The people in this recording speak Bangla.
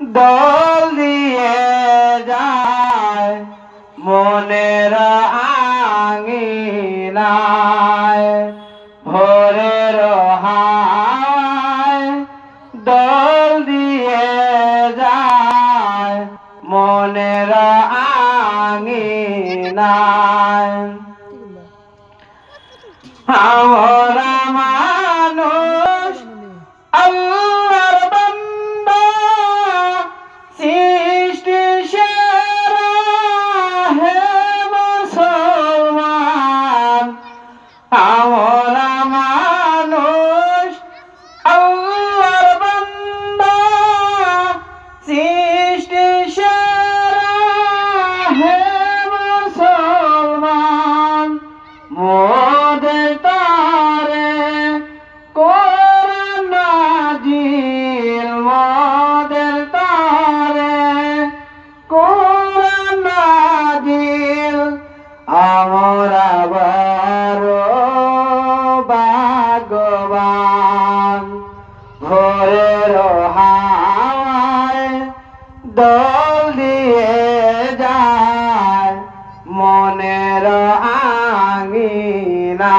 দল দিয়ে যায় মনের আঙিনায় ভোরের হাওয়ায় দল দিয়ে যায় মনের আঙিনায়। আমরা ভোরের হাওয়ায় দোল দিয়ে যায় মনের আঙিনা